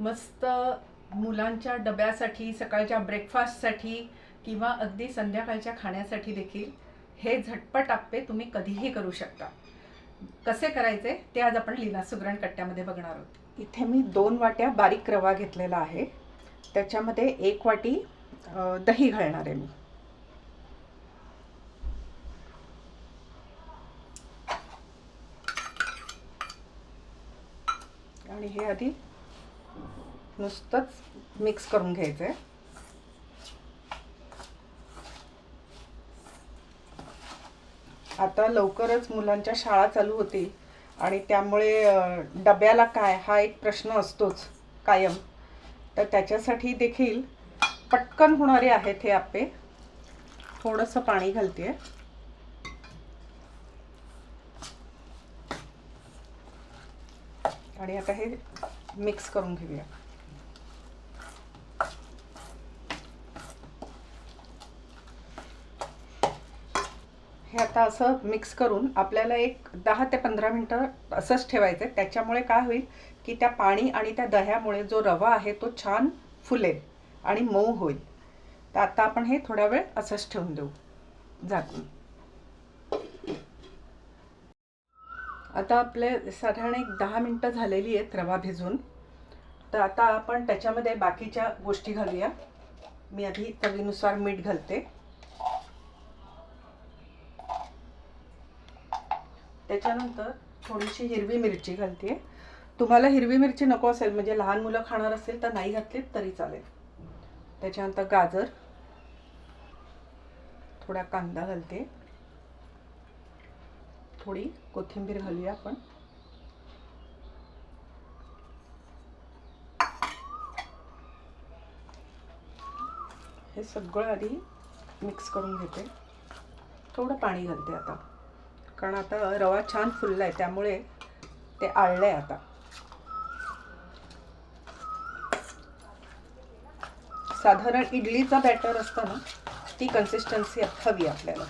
मस्त मुलांच्या डब्यासाठी सकाळच्या ब्रेकफास्टसाठी किंवा अगदी संध्याकाळच्या खाण्यासाठी देखील हे झटपट आप्पे तुम्ही कधीही करू शकता. कसे करायचे ते आज आपण लीना सुगरण कट्ट्यामध्ये बघणार आहोत. इथे मी दोन वाट्या बारीक रवा घेतलेला आहे. त्याच्यामध्ये एक वाटी दही घालणार आहे मी. आणि हे आधी नुसतंच मिक्स करून घ्यायचं आहे आता लवकरच मुलांच्या शाळा चालू होतील आणि त्यामुळे डब्याला काय हा एक प्रश्न असतोच कायम. तर त्याच्यासाठी देखील पटकन होणारे आहेत हे आप्पे. थोडंसं पाणी घालते आणि आता हे मिक्स करून घेऊया. हे आता असं मिक्स करून आपल्याला एक दहा ते पंधरा मिनटं असंच ठेवायचं आहे त्याच्यामुळे काय होईल की त्या पाणी आणि त्या दह्यामुळे जो रवा आहे तो छान फुलेल आणि मऊ होईल. तर आता आपण हे थोडा वेळ असंच ठेवून देऊ. झाकून. आता आपले साधारण एक दहा मिनटं झालेली आहेत रवा भिजून. तर आता आपण त्याच्यामध्ये बाकीच्या गोष्टी घालूया. मी आधी चवीनुसार मीठ घालते. त्याच्यानंतर थोडीशी हिरवी मिरची घालते. तुम्हाला हिरवी मिरची नको असेल म्हणजे लहान मुलं खाणार असेल तर नाही घातली तरी चालेल. त्याच्यानंतर गाजर थोडा कांदा घालते. थोडी कोथिंबीर घालूया आपण. हे सगळं आधी मिक्स करून घेते. थोडं पाणी घालते आता. कारण आता रवा छान फुलला आहे त्यामुळे ते आळलं आहे आता. साधारण इडलीचा बॅटर असतं ना ती कन्सिस्टन्सी हवी आपल्याला.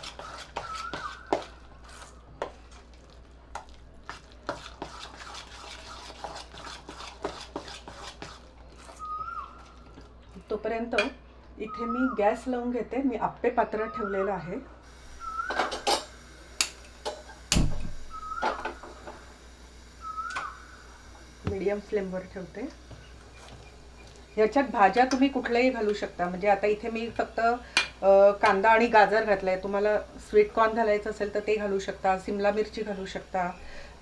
तोपर्यंत इथे मी गॅस लावून घेते. मी आप्पे पात्र ठेवलेलं आहे. मीडियम फ्लेमवर ठेवते. ह्याच्यात भाज्या तुम्ही कुठल्याही घालू शकता. म्हणजे आता इथे मी फक्त कांदा आणि गाजर घातलाय. तुम्हाला स्वीट कॉर्न घालायचं असेल तर ते घालू शकता. सिमला मिरची घालू शकता.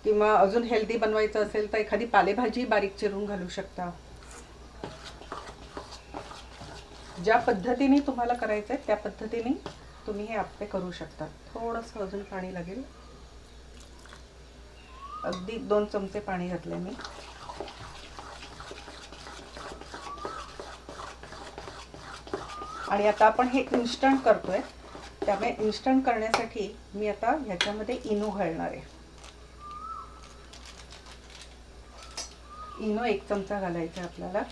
किंवा अजून हेल्दी बनवायचं असेल तर एखादी पालेभाजी बारीक चिरून घालू शकता. ज्या पद्धतीने तुम्हाला करायचं आहे त्या पद्धतीने तुम्ही हे आप्पे करू शकता. थोडंसं अजून पाणी लागेल. अगदी दोन चमचे पाणी घातले मी. आणि आता आपण हे इन्स्टंट करतोय. त्यामुळे इन्स्टंट करण्यासाठी मी आता ह्याच्यामध्ये इनो घालणार आहे. इनो एक चमचा घालायचा आपल्याला.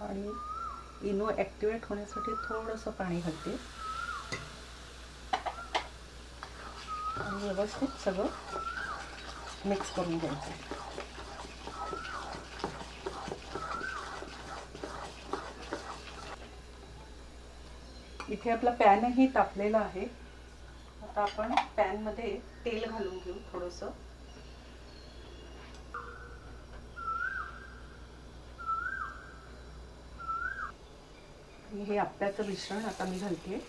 आणि इनो ॲक्टिवेट होण्यासाठी थोडंसं पाणी घालते. आणि व्यवस्थित सगळं मिक्स करून घ्यायचं. इथे आपला पॅनही तापलेला आहे. आता आपण पॅनमध्ये तेल घालून घेऊ थोडंसं. आणि हे आप्याचं मिश्रण आता मी घालते.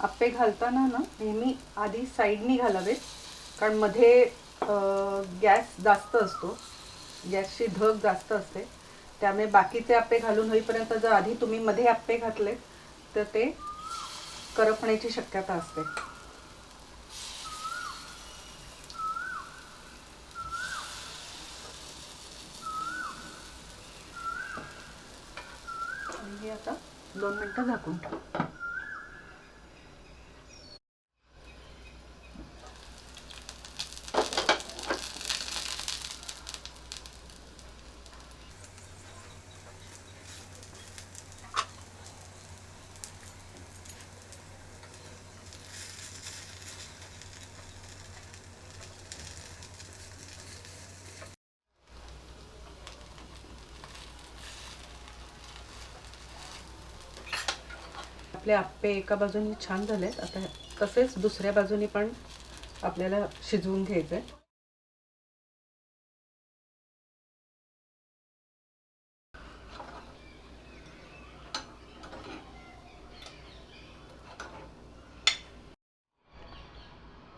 आप्पे घालताना ना नेहमी आधी साईडनी घालावेत कारण मध्ये गॅस जास्त असतो. गॅसची धग जास्त असते. त्यामुळे बाकीचे आप्पे घालून होईपर्यंत जर आधी तुम्ही मध्ये आप्पे घातले तर ते करपण्याची शक्यता असते. हे आता दोन मिनटं झाकून ठेवू. आपले आप्पे एका बाजूने छान झालेत. आता तसेच दुसऱ्या बाजूने पण आपल्याला शिजवून घ्यायचे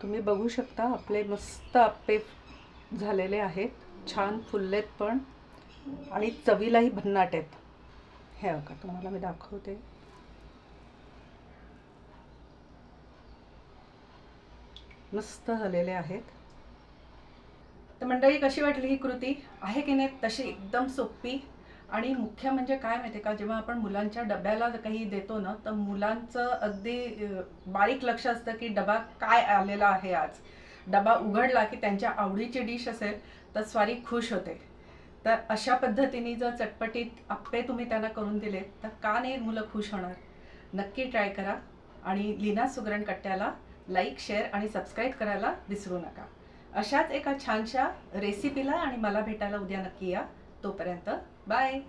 तुम्ही बघू शकता आपले मस्त आप्पे झालेले आहेत. छान फुललेत पण. आणि चवीलाही भन्नाट आहेत. हे का तुम्हाला मी दाखवते. मस्त झालेले आहेत. तर मंडळी कशी वाटली ही कृती? आहे की नाही? तशी एकदम सोपी. आणि मुख्य म्हणजे काय माहिती का? जेव्हा आपण मुलांच्या डब्याला काही देतो ना तर मुलांचं अगदी बारीक लक्ष असतं की डबा काय आलेला आहे आज. डबा उघडला की त्यांच्या आवडीची डिश असेल तर स्वारी खुश होते. तर अशा पद्धतीने जर चटपटीत आप्पे तुम्ही त्यांना करून दिले तर का नाही मुलं खुश होणार? नक्की ट्राय करा. आणि लीना सुगरण कट्ट्याला लाईक शेअर आणि सबस्क्राईब करायला विसरू नका. अशाच एका छानशा रेसिपीला आणि मला भेटायला उद्या नक्की या. तोपर्यंत बाय